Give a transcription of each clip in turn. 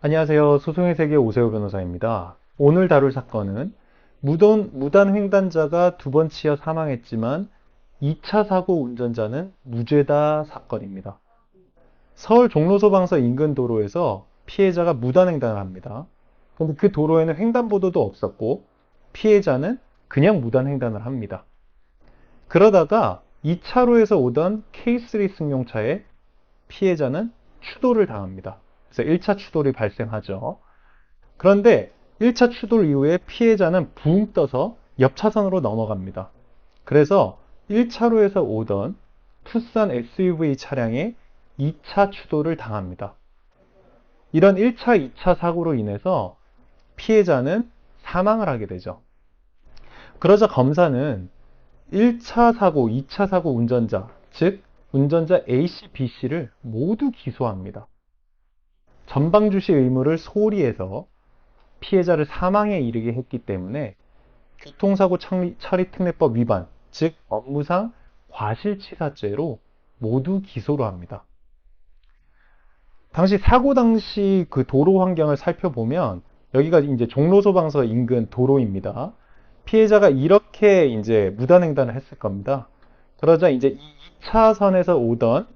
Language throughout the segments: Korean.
안녕하세요. 소송의 세계 오세호 변호사입니다. 오늘 다룰 사건은 무단, 무단 횡단자가 두 번 치여 사망했지만 2차 사고 운전자는 무죄다 사건입니다. 서울 종로소방서 인근 도로에서 피해자가 무단 횡단을 합니다. 근데 그 도로에는 횡단보도도 없었고 피해자는 그냥 무단 횡단을 합니다. 그러다가 2차로에서 오던 K3 승용차에 피해자는 추돌을 당합니다. 그래서 1차 추돌이 발생하죠. 그런데 1차 추돌 이후에 피해자는 붕 떠서 옆 차선으로 넘어갑니다. 그래서 1차로에서 오던 투싼 SUV 차량에 2차 추돌을 당합니다. 이런 1차, 2차 사고로 인해서 피해자는 사망을 하게 되죠. 그러자 검사는 1차 사고, 2차 사고 운전자, 즉 운전자 A씨, B씨를 모두 기소합니다. 전방 주시 의무를 소홀히 해서 피해자를 사망에 이르게 했기 때문에 교통사고 처리특례법 위반, 즉 업무상 과실치사죄로 모두 기소를 합니다. 당시 사고 당시 그 도로 환경을 살펴보면 여기가 이제 종로소방서 인근 도로입니다. 피해자가 이렇게 이제 무단횡단을 했을 겁니다. 그러자 이제 2차선에서 오던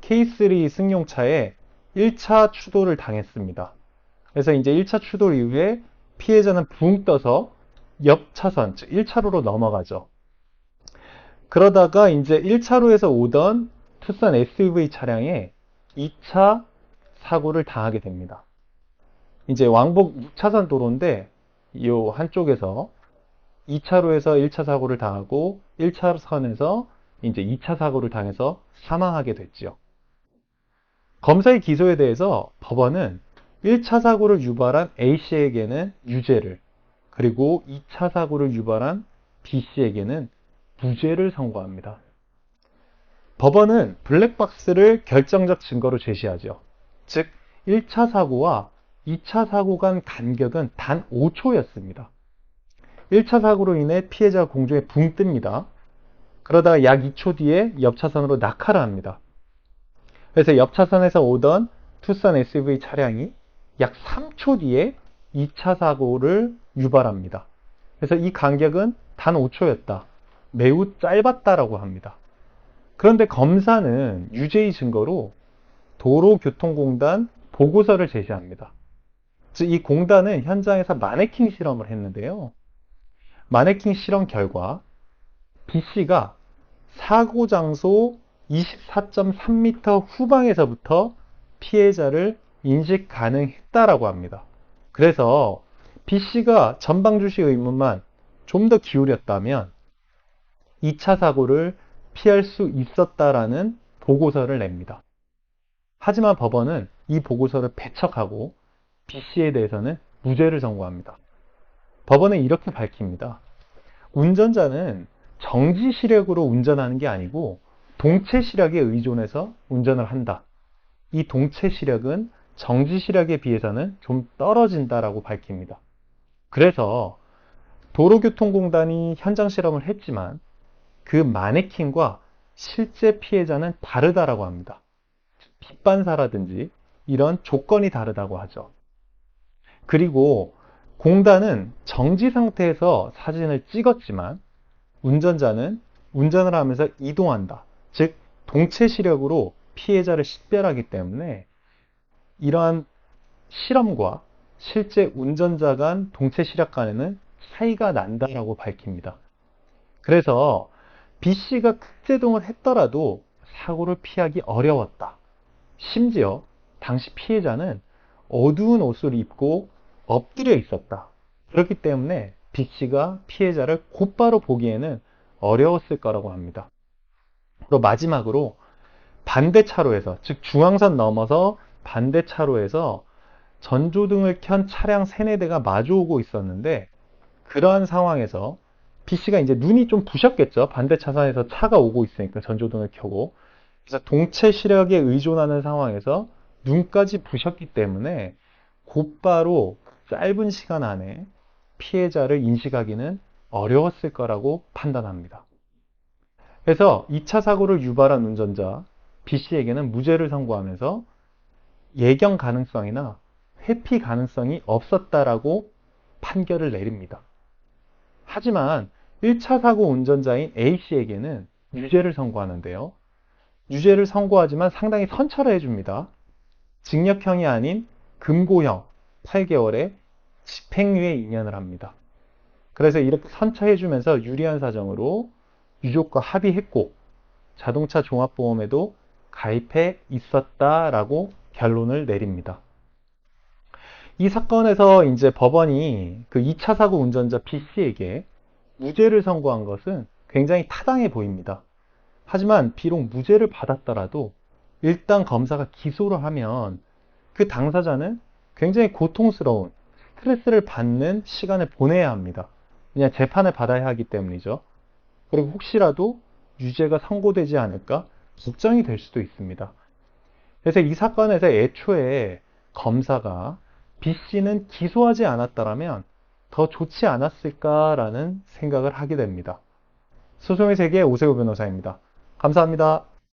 K3 승용차에 1차 추돌을 당했습니다. 그래서 이제 1차 추돌 이후에 피해자는 붕 떠서 옆 차선, 즉 1차로로 넘어가죠. 그러다가 이제 1차로에서 오던 투싼 SUV 차량에 2차 사고를 당하게 됩니다. 이제 왕복 6차선 도로인데 이 한쪽에서 2차로에서 1차 사고를 당하고 1차선에서 이제 2차 사고를 당해서 사망하게 됐지요. 검사의 기소에 대해서 법원은 1차 사고를 유발한 A씨에게는 유죄를 그리고 2차 사고를 유발한 B씨에게는 무죄를 선고합니다. 법원은 블랙박스를 결정적 증거로 제시하죠. 즉 1차 사고와 2차 사고 간 간격은 단 5초였습니다. 1차 사고로 인해 피해자가 공중에 붕 뜹니다. 그러다가 약 2초 뒤에 옆 차선으로 낙하를 합니다. 그래서 옆 차선에서 오던 투싼 SUV 차량이 약 3초 뒤에 2차 사고를 유발합니다. 그래서 이 간격은 단 5초였다. 매우 짧았다라고 합니다. 그런데 검사는 유죄의 증거로 도로교통공단 보고서를 제시합니다. 즉, 이 공단은 현장에서 마네킹 실험을 했는데요. 마네킹 실험 결과 B씨가 사고 장소 24.3m 후방에서부터 피해자를 인식 가능했다라고 합니다. 그래서 B씨가 전방 주시 의무만 좀 더 기울였다면 2차 사고를 피할 수 있었다라는 보고서를 냅니다. 하지만 법원은 이 보고서를 배척하고 B씨에 대해서는 무죄를 선고합니다. 법원은 이렇게 밝힙니다. 운전자는 정지 시력으로 운전하는 게 아니고 동체 시력에 의존해서 운전을 한다. 이 동체 시력은 정지 시력에 비해서는 좀 떨어진다라고 밝힙니다. 그래서 도로교통공단이 현장 실험을 했지만 그 마네킹과 실제 피해자는 다르다라고 합니다. 빛반사라든지 이런 조건이 다르다고 하죠. 그리고 공단은 정지 상태에서 사진을 찍었지만 운전자는 운전을 하면서 이동한다. 즉, 동체 시력으로 피해자를 식별하기 때문에 이러한 실험과 실제 운전자 간 동체 시력 간에는 차이가 난다라고 밝힙니다. 그래서 B씨가 극제동을 했더라도 사고를 피하기 어려웠다. 심지어 당시 피해자는 어두운 옷을 입고 엎드려 있었다. 그렇기 때문에 B씨가 피해자를 곧바로 보기에는 어려웠을 거라고 합니다. 그리고 마지막으로 반대 차로에서, 즉 중앙선 넘어서 반대 차로에서 전조등을 켠 차량 세네 대가 마주오고 있었는데 그러한 상황에서 B씨가 이제 눈이 좀 부셨겠죠. 반대 차선에서 차가 오고 있으니까 전조등을 켜고. 그래서 동체 시력에 의존하는 상황에서 눈까지 부셨기 때문에 곧바로 짧은 시간 안에 피해자를 인식하기는 어려웠을 거라고 판단합니다. 그래서 2차 사고를 유발한 운전자 B씨에게는 무죄를 선고하면서 예경 가능성이나 회피 가능성이 없었다라고 판결을 내립니다. 하지만 1차 사고 운전자인 A씨에게는 유죄를 선고하는데요. 유죄를 선고하지만 상당히 선처를 해줍니다. 징역형이 아닌 금고형 8개월에 집행유예 2년을 합니다. 그래서 이렇게 선처해주면서 유리한 사정으로 유족과 합의했고 자동차 종합보험에도 가입해 있었다라고 결론을 내립니다. 이 사건에서 이제 법원이 그 2차 사고 운전자 B씨에게 무죄를 선고한 것은 굉장히 타당해 보입니다. 하지만 비록 무죄를 받았더라도 일단 검사가 기소를 하면 그 당사자는 굉장히 고통스러운 스트레스를 받는 시간을 보내야 합니다. 그냥 재판을 받아야 하기 때문이죠. 그리고 혹시라도 유죄가 선고되지 않을까 걱정이 될 수도 있습니다. 그래서 이 사건에서 애초에 검사가 B씨는 기소하지 않았다면 더 좋지 않았을까라는 생각을 하게 됩니다. 소송의 세계 오세호 변호사입니다. 감사합니다.